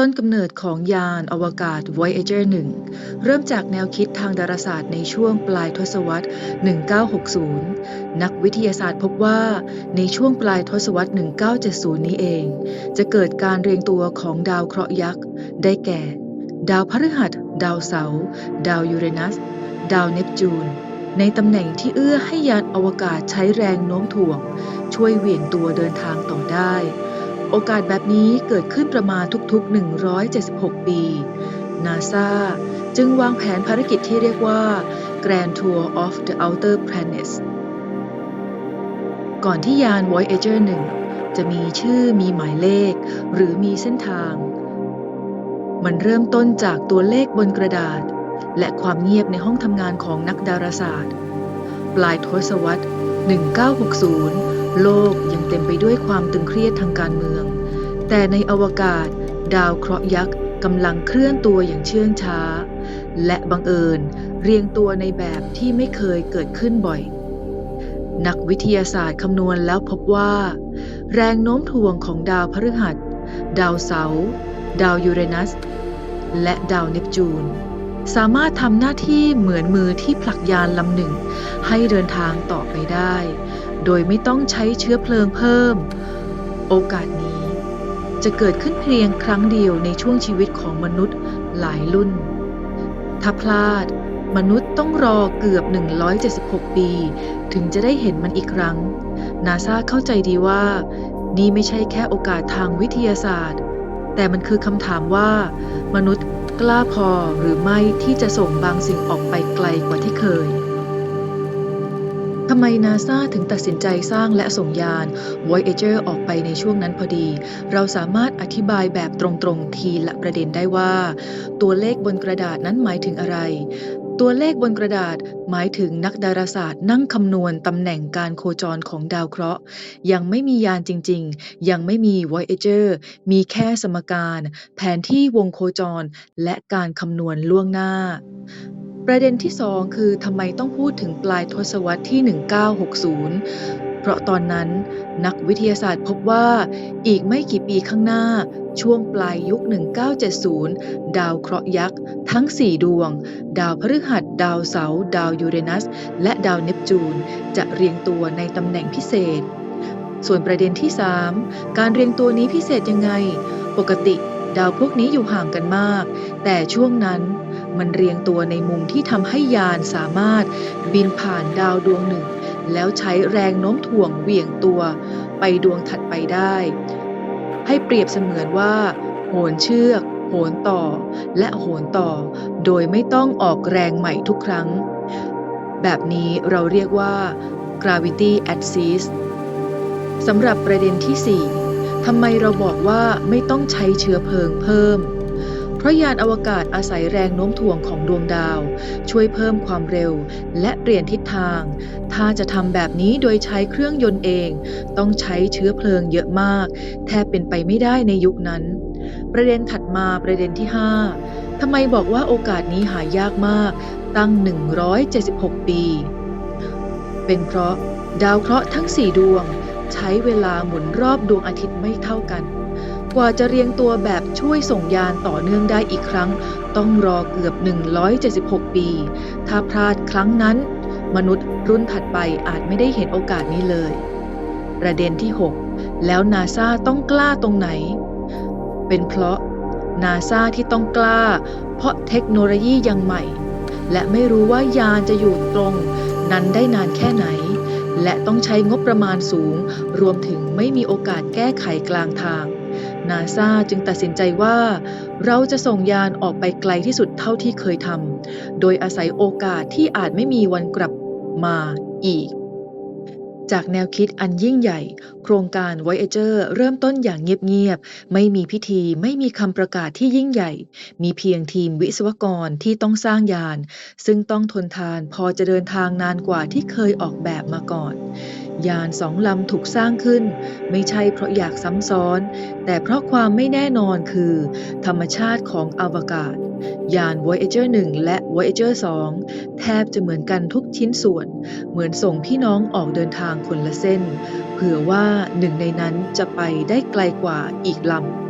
ต้นกำเนิดของยานอวกาศ Voyager 1 เริ่มจากแนวคิดทางดาราศาสตร์ในช่วงปลายทศวรรษ 1960 นักวิทยาศาสตร์พบว่าในช่วงปลายทศวรรษ 1970 นี้เอง จะเกิดการเรียงตัวของดาวเคราะห์ยักษ์ ได้แก่ ดาวพฤหัส ดาวเสาร์ ดาวยูเรนัส ดาวเนปจูน ในตำแหน่งที่เอื้อให้ยานอวกาศใช้แรงโน้มถ่วง ช่วยเหวี่ยงตัวเดินทางต่อได้ โอกาสแบบนี้เกิดขึ้นประมาณทุกๆ 176 ปี นาซาจึงวางแผนภารกิจที่เรียกว่า Grand Tour of the Outer Planets ก่อนที่ยาน Voyager 1 จะมีชื่อมีหมายเลข หรือมีเส้นทาง มันเริ่มต้นจากตัวเลขบนกระดาษ และความเงียบในห้องทำงานของนักดาราศาสตร์ ปลายทศวรรษ 1960 โลกยังเต็มไปด้วยความตึงเครียดทางการเมือง แต่ในอวกาศ ดาวเคราะห์ยักษ์กำลังเคลื่อนตัวอย่างเชื่องช้า และบังเอิญเรียงตัวในแบบที่ไม่เคยเกิดขึ้นบ่อย นักวิทยาศาสตร์คำนวณแล้วพบว่า แรงโน้มถ่วงของดาวพฤหัส ดาวเสาร์ดาวยูเรนัส และดาวเนปจูน สามารถทำหน้าที่เหมือนมือที่ผลักยานลำหนึ่ง ให้เดินทางต่อไปได้ โดยไม่ต้องใช้เชื้อเพลิงเพิ่ม โอกาสนี้จะเกิดขึ้นเพียงครั้งเดียวในช่วงชีวิตของมนุษย์หลายรุ่น ถ้าพลาดมนุษย์ต้องรอเกือบ 176 ปี ถึงจะได้เห็นมันอีกครั้ง นาซาเข้าใจดีว่า นี่ไม่ใช่แค่โอกาสทางวิทยาศาสตร์ แต่มันคือคำถามว่า มนุษย์กล้าพอหรือไม่ที่จะส่งบางสิ่งออกไปไกลกว่าที่เคย ทำไมนาซาถึงตัดสินใจสร้างและส่งยาน Voyager ออกไปในช่วงนั้นพอดี เราสามารถอธิบายแบบตรงๆทีละประเด็นได้ว่า ตัวเลขบนกระดาษนั้นหมายถึงอะไร ตัวเลขบนกระดาษหมายถึงนักดาราศาสตร์นั่งคำนวณตำแหน่งการโคจรของดาวเคราะห์ ยังไม่มียานจริงๆ ยังไม่มี Voyager มีแค่สมการ แผนที่วงโคจร และการคำนวณล่วงหน้า ประเด็นที่ 2 คือทำไมต้องพูดถึงปลายทศวรรษที่ 1960 เพราะตอนนั้นนักวิทยาศาสตร์พบว่าอีกไม่กี่ปีข้างหน้า ช่วงปลายยุค 1970 ดาวเคราะห์ยักษ์ ทั้ง 4 ดวง ดาวพฤหัส ดาวเสาร์ดาวยูเรนัส และดาวเนปจูน จะเรียงตัวในตำแหน่งพิเศษ ส่วนประเด็นที่ 3 การเรียงตัวนี้พิเศษยังไง ปกติดาวพวกนี้อยู่ห่างกันมาก แต่ช่วงนั้น มันเรียงตัวในมุมที่ทำให้ยานสามารถบินผ่านดาวดวงหนึ่ง แล้วใช้แรงโน้มถ่วงเหวี่ยงตัว ไปดวงถัดไปได้ ให้เปรียบเสมือนว่า โหนเชือก โหนต่อ และโหนต่อ โดยไม่ต้องออกแรงใหม่ทุกครั้ง แบบนี้เราเรียกว่า gravity axis สำหรับประเด็นที่ 4ทำไมเราบอกว่าไม่ต้องใช้เชื้อเพลิงเพิ่ม เพราะยานอวกาศอาศัยแรงโน้มถ่วงของดวงดาว ช่วยเพิ่มความเร็วและเปลี่ยนทิศทาง ถ้าจะทำแบบนี้โดยใช้เครื่องยนต์เอง ต้องใช้เชื้อเพลิงเยอะมาก แทบเป็นไปไม่ได้ในยุคนั้น ประเด็นถัดมาประเด็นที่ 5 ทำไมบอกว่าโอกาสนี้หายากมาก ตั้ง 176 ปี เป็นเพราะดาวเคราะห์ทั้ง 4 ดวง ใช้เวลาหมุนรอบดวงอาทิตย์ไม่เท่ากัน กว่าจะเรียงตัวแบบช่วยส่งยานต่อเนื่องได้อีกครั้ง ต้องรอเกือบ 176 ปี ถ้าพลาดครั้งนั้น มนุษย์รุ่นถัดไปอาจไม่ได้เห็นโอกาสนี้เลย ประเด็นที่ 6 แล้วนาซาต้องกล้าตรงไหน เป็นเพราะนาซาที่ต้องกล้า เพราะเทคโนโลยียังใหม่ และไม่รู้ว่ายานจะอยู่ตรง นั้นได้นานแค่ไหน และต้องใช้งบประมาณสูง รวมถึงไม่มีโอกาสแก้ไขกลางทาง นาซาจึงตัดสินใจว่า เราจะส่งยานออกไปไกลที่สุดเท่าที่เคยทำ โดยอาศัยโอกาสที่อาจไม่มีวันกลับมาอีก จากแนวคิดอันยิ่งใหญ่ โครงการ Voyager เริ่มต้นอย่างเงียบๆ ไม่มีพิธีไม่มีคำประกาศที่ยิ่งใหญ่ มีเพียงทีมวิศวกรที่ต้องสร้างยาน ซึ่งต้องทนทานพอจะเดินทางนานกว่าที่เคยออกแบบมาก่อน ยานสองลำถูกสร้างขึ้น ไม่ใช่เพราะอยากซ้ำซ้อน แต่เพราะความไม่แน่นอนคือ ธรรมชาติของอวกาศ ยาน Voyager 1 และ Voyager 2 แทบจะเหมือนกันทุกชิ้นส่วน เหมือนส่งพี่น้องออกเดินทางคนละเส้น เผื่อว่าหนึ่งในนั้นจะไปได้ไกลกว่าอีกลำ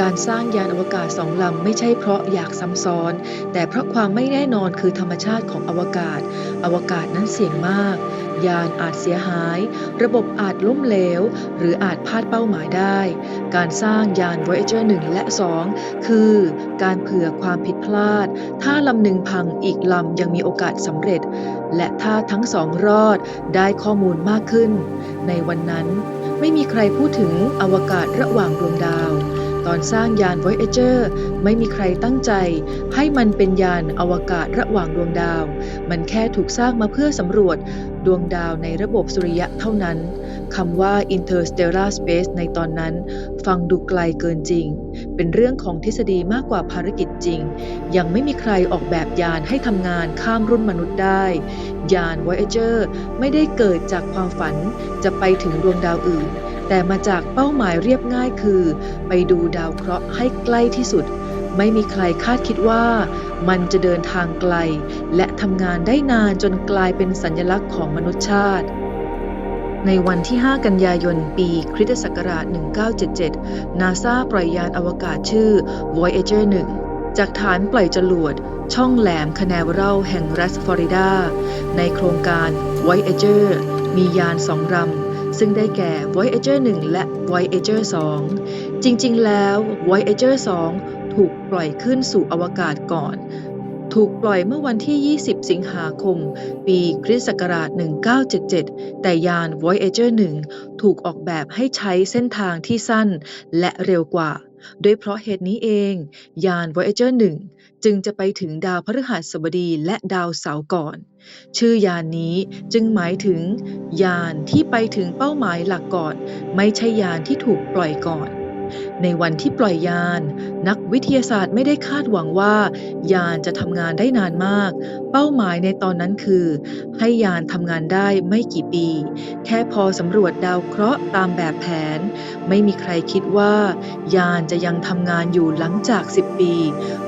การสร้างยานอวกาศสองลำไม่ใช่เพราะอยากซ้ำซ้อน แต่เพราะความไม่แน่นอนคือธรรมชาติของอวกาศ อวกาศนั้นเสี่ยงมาก ยานอาจเสียหาย ระบบอาจล้มเหลว หรืออาจพลาดเป้าหมายได้ การสร้างยาน Voyager 1 และ 2 คือ การเผื่อความผิดพลาด ถ้าลำหนึ่งพังอีกลำยังมีโอกาสสำเร็จ และถ้าทั้งสองรอดได้ข้อมูลมากขึ้น ในวันนั้นไม่มีใครพูดถึงอวกาศระหว่างดวงดาว ตอนสร้างยาน Voyager ไม่มีใครตั้งใจ ให้มันเป็นยานอวกาศระหว่างดวงดาว มันแค่ถูกสร้างมาเพื่อสำรวจดวงดาวในระบบสุริยะเท่านั้นคำว่า interstellar space ในตอนนั้น ฟังดูไกลเกินจริง เป็นเรื่องของทฤษฎีมากกว่าภารกิจจริง ยังไม่มีใครออกแบบยานให้ทำงานข้ามรุ่นมนุษย์ได้ ยาน Voyager ไม่ได้เกิดจากความฝันจะไปถึงดวงดาวอื่น แต่มาจากเป้าหมายเรียบง่ายคือ ไปดูดาวเคราะห์ให้ใกล้ที่สุด ไม่มีใครคาดคิดว่า มันจะเดินทางไกล และทำงานได้นานจนกลายเป็นสัญลักษณ์ของมนุษยชาติในวันที่ 5 กันยายน ปี คริสตศักราช 1977 นาซาปล่อยยานอวกาศชื่อ Voyager 1 จากฐานปล่อยจรวด ช่องแหลมคานาเวรัลแห่งรัฐฟลอริดา ในโครงการ Voyager มียานสองลำ ซึ่งได้แก่ Voyager 1 และ Voyager 2 จริงๆ แล้ว Voyager 2 ถูกปล่อยขึ้นสู่อวกาศก่อน ถูกปล่อยเมื่อวันที่ 20 สิงหาคม ปีคริสต์ศักราช 1977 แต่ยาน Voyager 1 ถูกออกแบบให้ใช้เส้นทางที่สั้นและเร็วกว่า ด้วยเพราะเหตุนี้เอง ยาน Voyager 1 จึงจะไปถึงดาวพฤหัสบดีและดาวเสาร์ก่อน ชื่อยานนี้จึงหมายถึง ยานที่ไปถึงเป้าหมายหลักก่อน ไม่ใช่ยานที่ถูกปล่อยก่อน ในวันที่ปล่อยยาน นักวิทยาศาสตร์ไม่ได้คาดหวังว่า ยานจะทำงานได้นานมาก เป้าหมายในตอนนั้นคือ ให้ยานทำงานได้ไม่กี่ปี แค่พอสำรวจดาวเคราะห์ตามแบบแผน ไม่มีใครคิดว่า ยานจะยังทำงานอยู่หลังจาก 10 ปี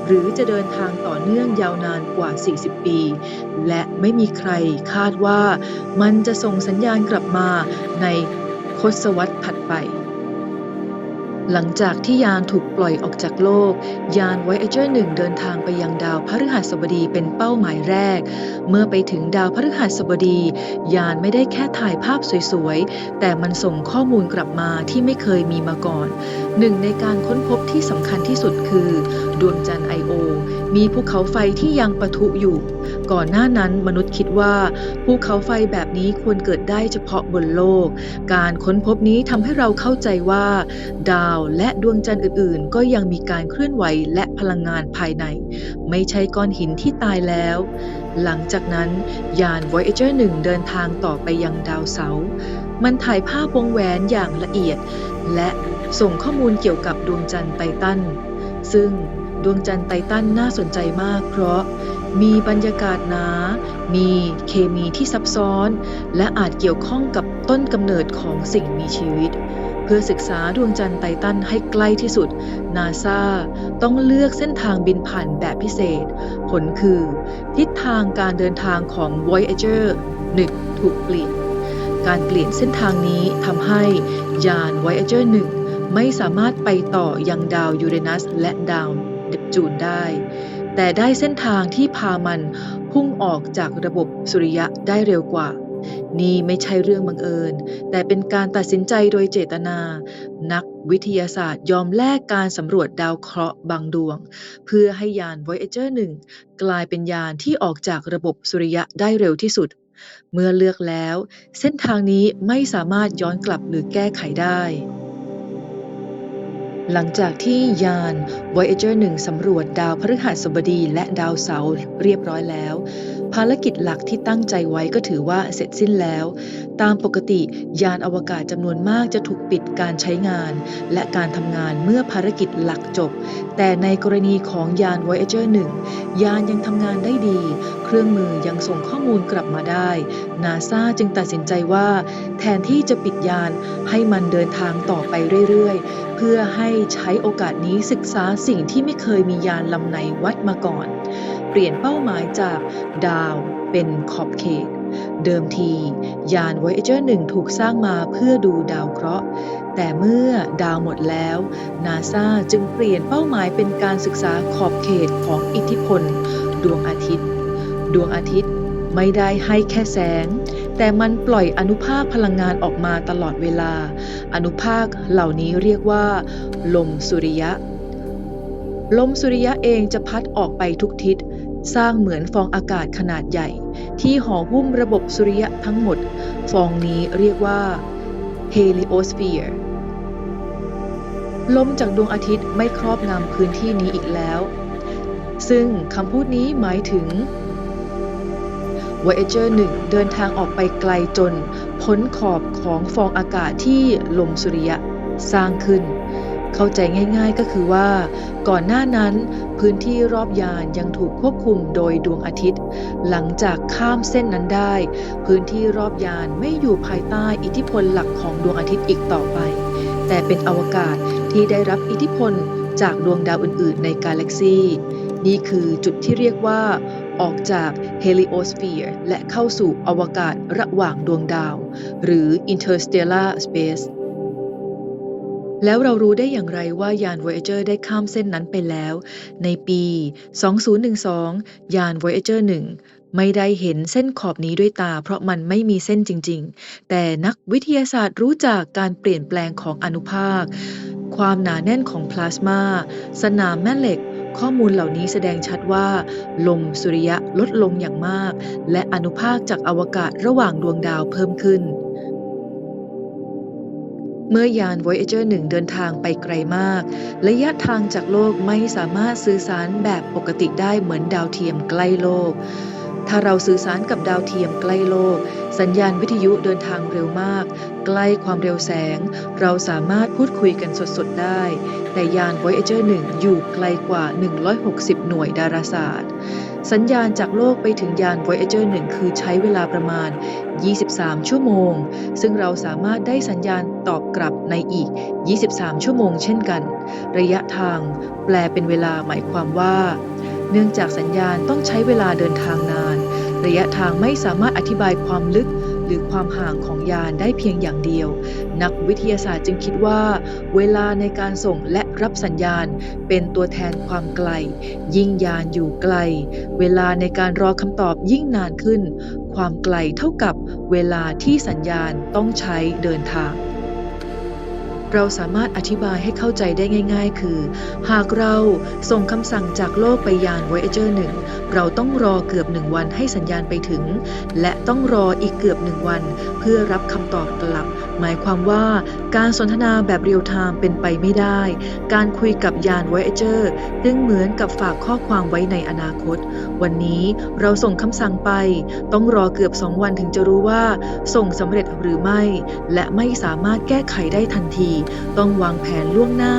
หรือจะเดินทางต่อเนื่องยาวนานกว่า 40 ปี และไม่มีใครคาดว่า มันจะส่งสัญญาณกลับมาในทศวรรษถัดไป หลังจากที่ยานถูกปล่อยออกจากโลก ยาน Voyager 1เดินทางไปยังดาวพฤหัสบดีเป็นเป้าหมายแรก เมื่อไปถึงดาวพฤหัสบดี ยานไม่ได้แค่ถ่ายภาพสวยๆ แต่มันส่งข้อมูลกลับมาที่ไม่เคยมีมาก่อน หนึ่งในการค้นพบที่สำคัญที่สุดคือ ดวงจันทร์ไอโอมีภูเขาไฟที่ยังปะทุอยู่ ก่อนหน้านั้นมนุษย์คิดว่าภูเขาไฟแบบนี้ควรเกิดได้เฉพาะบนโลก การค้นพบนี้ทำให้เราเข้าใจว่า ดาวและดวงจันทร์อื่นๆ ก็ยังมีการเคลื่อนไหวและพลังงานภายใน ไม่ใช่ก้อนหินที่ตายแล้ว หลังจากนั้น ยาน Voyager 1 เดินทางต่อไปยังดาวเสาร์มันถ่ายภาพวงแหวนอย่างละเอียด และส่งข้อมูลเกี่ยวกับดวงจันทร์ไททัน ซึ่งดวงจันทร์ไททันน่าสนใจมาก เพราะมีบรรยากาศหนา มีเคมีที่ซับซ้อน และอาจเกี่ยวข้องกับต้นกำเนิดของสิ่งมีชีวิต เพื่อศึกษาดวงจันทร์ไททันให้ใกล้ที่สุด นาซาต้องเลือกเส้นทางบินผ่านแบบพิเศษ ผลคือ ทิศทางการเดินทางของ Voyager 1 ถูกเปลี่ยน การเปลี่ยนเส้นทางนี้ทำให้ยาน Voyager 1 ไม่สามารถไปต่อยังดาวยูเรนัสและดาวเนปจูนได้ แต่ได้เส้นทางที่พามันพุ่งออกจากระบบสุริยะได้เร็วกว่า นี่ไม่ใช่เรื่องบังเอิญ แต่เป็นการตัดสินใจโดยเจตนา นักวิทยาศาสตร์ยอมแลกการสำรวจดาวเคราะห์บางดวง เพื่อให้ยาน Voyager 1 กลายเป็นยานที่ออกจากระบบสุริยะได้เร็วที่สุด เมื่อเลือกแล้ว เส้นทางนี้ไม่สามารถย้อนกลับหรือแก้ไขได้หลังจากที่ยาน Voyager 1 สำรวจดาวพฤหัสบดีและดาวเสาร์เรียบร้อยแล้ว ภารกิจหลักที่ตั้งใจไว้ก็ถือว่าเสร็จสิ้นแล้ว ตามปกติยานอวกาศจำนวนมากจะถูกปิดการใช้งาน และการทำงานเมื่อภารกิจหลักจบ แต่ในกรณีของยาน Voyager 1 ยานยังทำงานได้ดี เครื่องมือยังส่งข้อมูลกลับมาได้นาซาจึงตัดสินใจว่า แทนที่จะปิดยานให้มันเดินทางต่อไปเรื่อยๆ เพื่อให้ใช้โอกาสนี้ศึกษาสิ่งที่ไม่เคยมียานลำไหนวัดมาก่อน ปลี่ยนเป้าหมายจากดาวเป็นขอบเขต เดิมที ยาน Voyager 1 ถูกสร้างมาเพื่อดูดาวเคราะห์ แต่เมื่อดาวหมดแล้วนาซาจึงเปลี่ยนเป้าหมายเป็นการศึกษาขอบเขตของอิทธิพล ดวงอาทิตย์ ดวงอาทิตย์ไม่ได้ให้แค่แสง แต่มันปล่อยอนุภาคพลังงานออกมาตลอดเวลา อนุภาคเหล่านี้เรียกว่า ลมสุริยะ ลมสุริยะเองจะพัดออกไปทุกทิศ สร้างเหมือนฟองอากาศขนาดใหญ่ ที่ห่อหุ้มระบบสุริยะทั้งหมด ฟองนี้เรียกว่า heliosphere ลมจากดวงอาทิตย์ไม่ครอบงำพื้นที่นี้อีกแล้ว ซึ่งคำพูดนี้หมายถึง Voyager 1 เดินทางออกไปไกลจน พ้นขอบของฟองอากาศที่ลมสุริยะสร้างขึ้น เข้าใจง่ายๆก็คือว่า ก่อนหน้านั้น พื้นที่รอบยานยังถูกควบคุมโดยดวงอาทิตย์ หลังจากข้ามเส้นนั้นได้ พื้นที่รอบยานไม่อยู่ภายใต้อิทธิพลหลักของดวงอาทิตย์อีกต่อไป แต่เป็นอวกาศที่ได้รับอิทธิพลจากดวงดาวอื่น ๆ ในกาแล็กซีนี่คือจุดที่เรียกว่า ออกจากเฮลิโอสเฟียร์และเข้าสู่อวกาศระหว่างดวงดาว หรือ interstellar space แล้วเรารู้ได้อย่างไรว่ายาน Voyager ได้ข้ามเส้นนั้นไปแล้ว ในปี 2012 ยาน Voyager 1 ไม่ได้เห็นเส้นขอบนี้ด้วยตา เพราะมันไม่มีเส้นจริง ๆ แต่นักวิทยาศาสตร์รู้จากการเปลี่ยนแปลงของอนุภาค ความหนาแน่นของพลาสมา สนามแม่เหล็กข้อมูลเหล่านี้แสดงชัดว่า ลมสุริยะลดลงอย่างมาก และอนุภาคจากอวกาศระหว่างดวงดาวเพิ่มขึ้น เมื่อยาน Voyager 1 เดินทางไปไกลมาก ระยะทางจากโลกไม่สามารถสื่อสารแบบปกติได้เหมือนดาวเทียมใกล้โลก ถ้าเราสื่อสารกับดาวเทียมใกล้โลก สัญญาณวิทยุเดินทางเร็วมาก ใกล้ความเร็วแสง เราสามารถพูดคุยกันสดๆได้ แต่ยาน Voyager 1 อยู่ไกลกว่า 160 หน่วยดาราศาสตร์สัญญาณจากโลกไปถึงยาน Voyager 1 คือใช้เวลาประมาณ 23 ชั่วโมง ซึ่งเราสามารถได้สัญญาณตอบกลับในอีก 23 ชั่วโมงเช่นกัน ระยะทางแปลเป็นเวลาหมายความว่า เนื่องจากสัญญาณต้องใช้เวลาเดินทางนาน ระยะทางไม่สามารถอธิบายความลึกหรือความห่างของยานได้เพียงอย่างเดียว นักวิทยาศาสตร์จึงคิดว่า เวลาในการส่งและรับสัญญาณเป็นตัวแทนความไกล ยิ่งยานอยู่ไกล เวลาในการรอคำตอบยิ่งนานขึ้น ความไกลเท่ากับเวลาที่สัญญาณต้องใช้เดินทาง เราสามารถอธิบายให้เข้าใจได้ง่าย ๆ คือ หากเราส่งคำสั่งจากโลกไปยาน Voyager 1 เราต้องรอเกือบหนึ่งวันให้สัญญาณไปถึง และต้องรออีกเกือบหนึ่งวัน เพื่อรับคำตอบกลับ หมายความว่าการสนทนาแบบเรียลไทม์เป็นไปไม่ได้ การคุยกับยาน Voyager จึงเหมือนกับฝากข้อความไว้ในอนาคต วันนี้เราส่งคำสั่งไป ต้องรอเกือบสองวันถึงจะรู้ว่า ส่งสำเร็จหรือไม่ และไม่สามารถแก้ไขได้ทันทีต้องวางแผนล่วงหน้า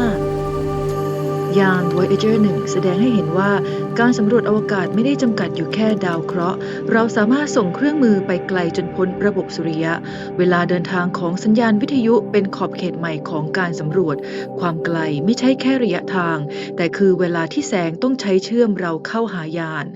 ยาน Voyager 1 แสดงให้เห็นว่าการสำรวจอวกาศไม่ได้จำกัดอยู่แค่ดาวเคราะห์ เราสามารถส่งเครื่องมือไปไกลจนพ้นระบบสุริยะ เวลาเดินทางของสัญญาณวิทยุเป็นขอบเขตใหม่ของการสำรวจ ความไกลไม่ใช่แค่ระยะทาง แต่คือเวลาที่แสงต้องใช้เชื่อมเราเข้าหายาน